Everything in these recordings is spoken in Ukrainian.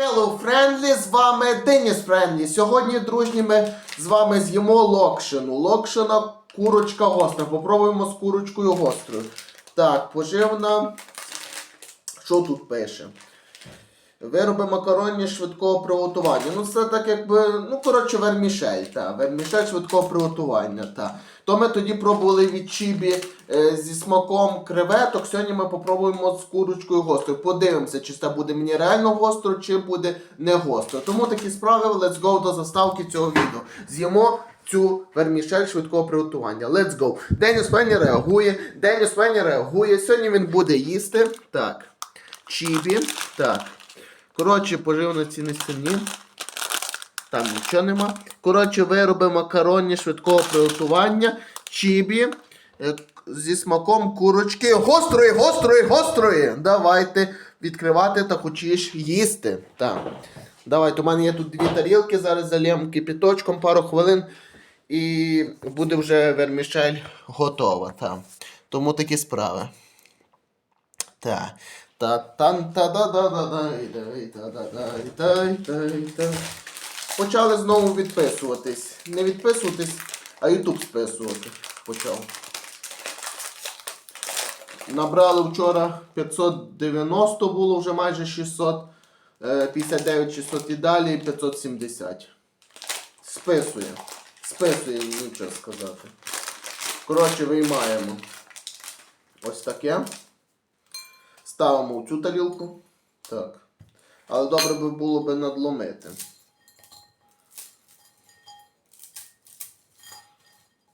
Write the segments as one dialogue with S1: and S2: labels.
S1: Hello, Friendly, з вами Деніс Френдлі. Сьогодні, дружні, ми з вами з'їмо локшину. Локшина курочка гостра. Попробуємо з курочкою гострою. Так, поживна. Що тут пише? Вироби макаронні швидкого приготування. Ну, це так якби, ну, коротше, вермішель, та. Вермішель швидкого приготування, та. То ми тоді пробували від чібі е, зі смаком креветок. Сьогодні ми попробуємо з курочкою гострою. Подивимося, чи це буде мені реально гостро, чи буде не гостро. Тому такі справи, let's go до заставки цього відео. З'їмо цю вермішель швидкого приготування. Let's go. Деніс Фенні реагує. Деніс Фенні реагує. Сьогодні він буде їсти. Так. Чібі. Так. Коротше, поживно ці не сильні. Там нічого нема. Коротше, вироби макаронні швидкого приготування. Чібі. е, Зі смаком курочки. Гострої, гострої, гострої. Давайте відкривати та хочеш їсти. Так. Давайте, у мене є тут дві тарілки, зараз залємо кипіточком пару хвилин. І буде вже вермішель готова. Так. Тому такі справи. Та. Та тан та да да да да дай та да да дай дай та Почали знову відписуватись. Не відписуватись, а Ютуб списувати почав. Набрали вчора 590 було вже майже 600. е, 59 600 і далі 570. Списує. Списує, нічого сказати. Коротше, виймаємо. Ось таке. Ставимо цю тарілку. Так. Але добре би було би надломити.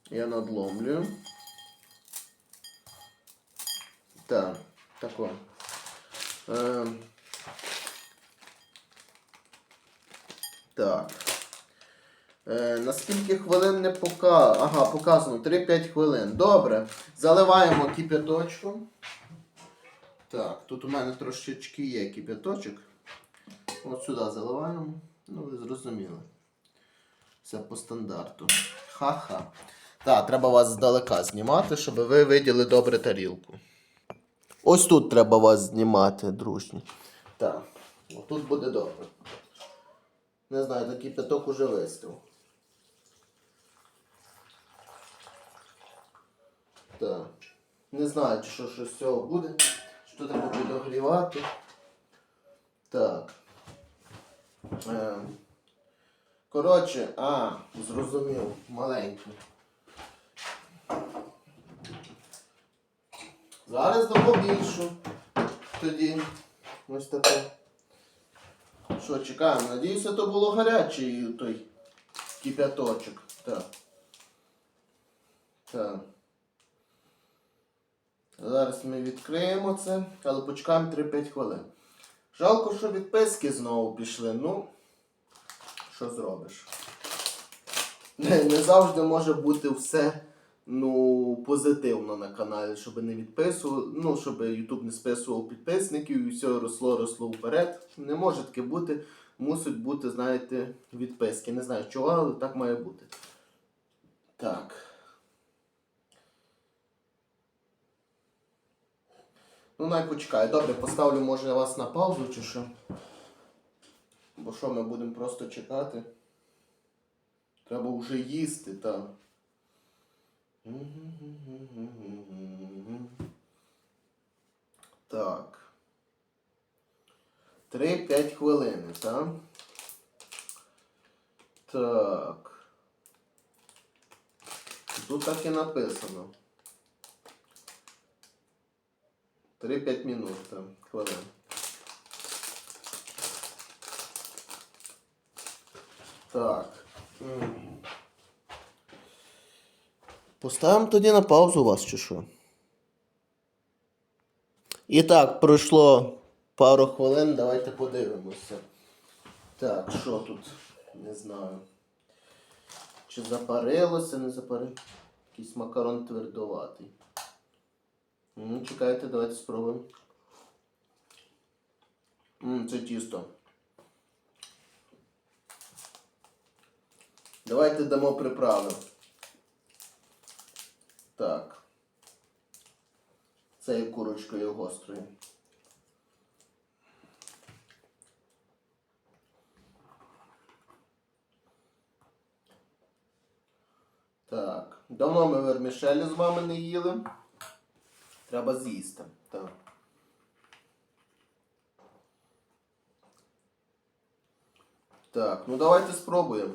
S1: Я надломлюю. Так, тако. Е, так. Е, на скільки хвилин не пока... Ага, показано 3-5 хвилин. Добре. Заливаємо кипяточком. Так, тут у мене трошечки є кипяточок. От сюди заливаємо. Ну, ви зрозуміли. Все по стандарту. Ха-ха. Так, треба вас здалека знімати, щоб ви виділи добре тарілку. Ось тут треба вас знімати, дружні. Так, отут буде добре. Не знаю, такий п'яток уже вистив. Так. Не знаю, чи що, що з цього буде. Треба буде догрівати. Так. Е, коротше, а, зрозумів, маленький. Зараз дамо більшу. Тоді ось таке. Що, чекаємо. Надіюся, то було гарячий той кип'яточок. Так. Так. Зараз ми відкриємо це, але почекаємо 3-5 хвилин. Жалко, що відписки знову пішли. Ну, що зробиш? Не, не завжди може бути все ну, позитивно на каналі, щоб не відписував, ну, щоб YouTube не списував підписників і все росло, росло вперед. Не може таке бути. Мусить бути, знаєте, відписки. Не знаю чого, але так має бути. Так. Ну, най почекай. Добре, поставлю, може, вас на паузу чи що. Бо що ми будемо просто чекати? Треба вже їсти, так. Так. 3-5 хвилини, так? Так. Тут так і написано. 3-5 минут там, хвилин. Так. Поставимо тоді на паузу вас чи що? І так, пройшло пару хвилин, давайте подивимося. Так, що тут? Не знаю. Чи запарилося, не запарилося. Якийсь макарон твердоватий. Ну, Чекайте, давайте спробуємо. Ммм, Це тісто. Давайте дамо приправи. Так. Це курочкою гострою. Так, давно ми вермішелі з вами не їли. Треба з'їсти. Так. Так, ну давайте спробуємо.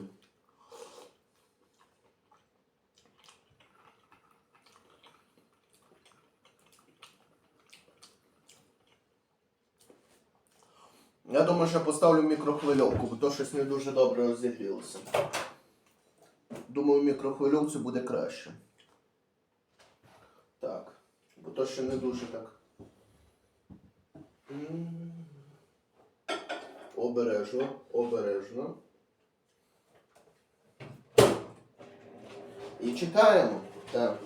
S1: Я думаю, що поставлю мікрохвильовку, бо то щось не дуже добре розігрілося. Думаю, в мікрохвильовці буде краще. То ще не дуже так. Обережно, обережно. І чекаємо. Так.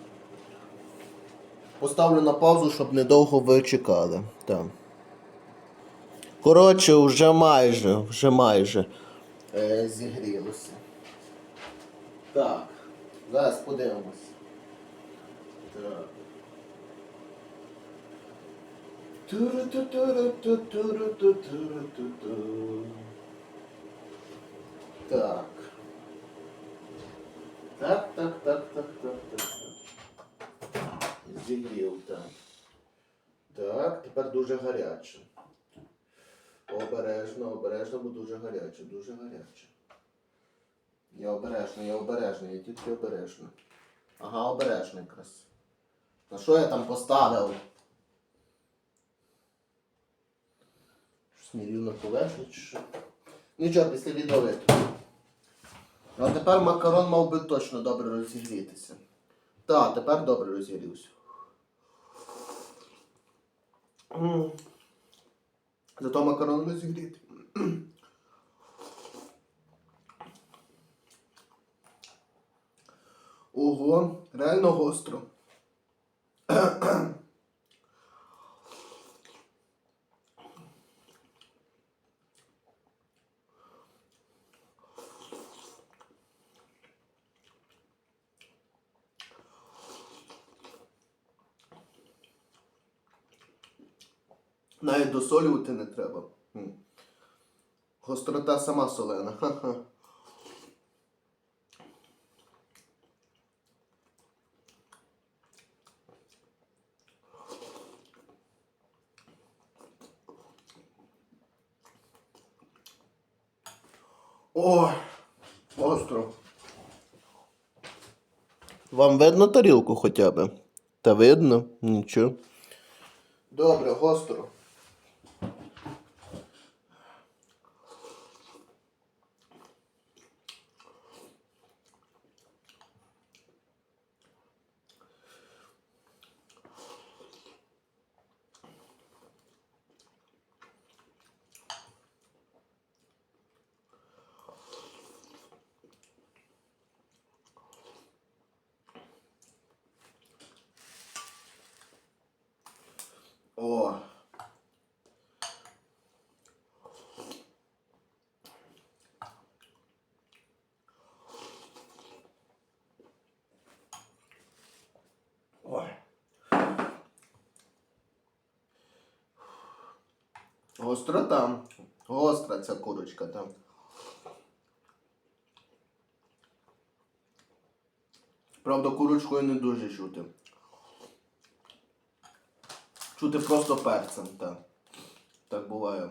S1: Поставлю на паузу, щоб недовго ви чекали. Так. Коротше, вже майже, вже майже е, зігрілося. Так. Зараз подивимось. Так. Так. Так, так, так, так, так, так. Зігрів, так. Так, тепер дуже гаряче. Обережно, обережно, бо дуже гаряче, дуже гаряче. Я обережно, я обережно, я тільки обережно. Ага, обережно якраз. На що я там поставив? Щось мені рівно поверхні чи що? Нічого, після відео витру. А тепер макарон мав би точно добре розігрітися. Так, тепер добре розігрівся. Зато макарон розігріти. Ого, реально гостро. Навіть досолювати не треба. Гострота сама солена. Ха-ха. О, остро. Вам видно тарілку хоча б? Та видно? Нічого. Добре, гостро. О. Ой. Гострота. Гостра ця курочка там. Правда, курочкою не дуже чути. Чути просто перцем, так. Так буває.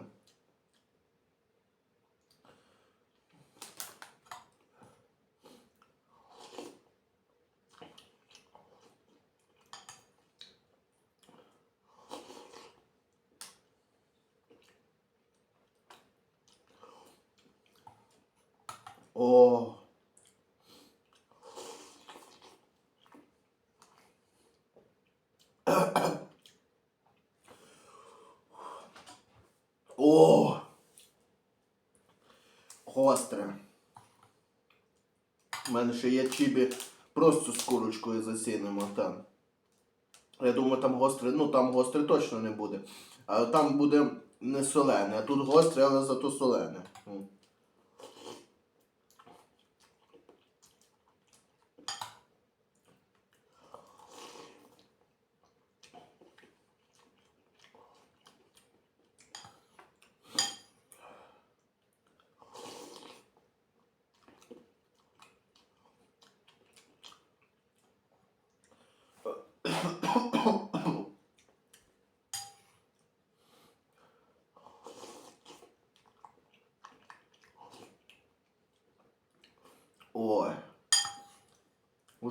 S1: О. О! Гостре. У мене ще є чібі просто з курочкою засінемо там. Я думаю, там гостре, ну там гостре точно не буде. А там буде не солене, а тут гостре, але зато солене.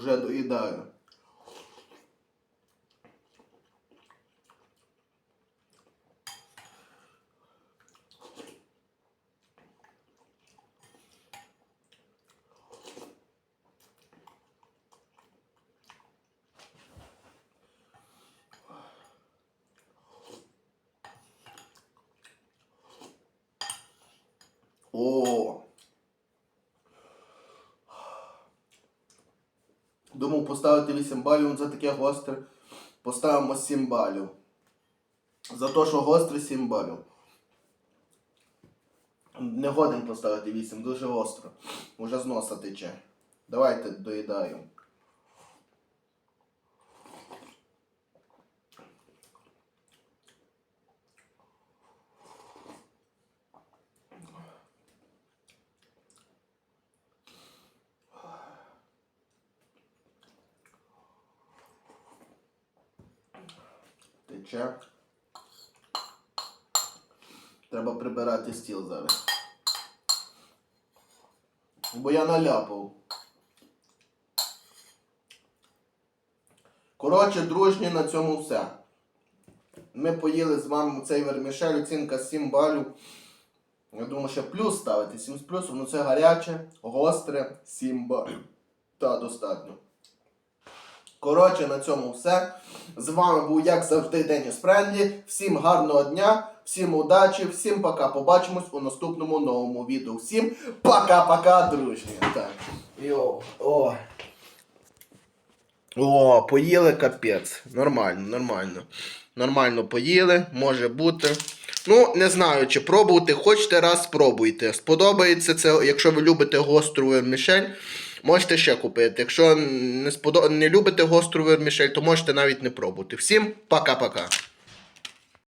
S1: Уже доїдаю. О. Поставити 8 балів за таке гостре. Поставимо 7 балів. За те, що гостре 7 балів. Не годен поставити 8, дуже гостро. Уже з носа тече. Давайте доїдаю. Тече. Треба прибирати стіл зараз. Бо я наляпав. Коротше, дружні, на цьому все. Ми поїли з вами цей вермішель, оцінка 7 балів. Я думаю, ще плюс ставити 7 з плюсом, ну це гаряче, гостре, 7 балів. Та, достатньо. Коротше, на цьому все. З вами був, як завжди, Деніс Френдлі. Всім гарного дня, всім удачі, всім пока. Побачимось у наступному новому відео. Всім пока-пока, дружні. Так. Йо, о. О, поїли капець. Нормально, нормально. Нормально поїли, може бути. Ну, не знаю, чи пробувати. Хочете раз спробуйте. Сподобається це, якщо ви любите гостру вермішель, можете ще купити. Якщо не, сподоб... не любите гостру вермішель, то можете навіть не пробувати. Всім пока-пока.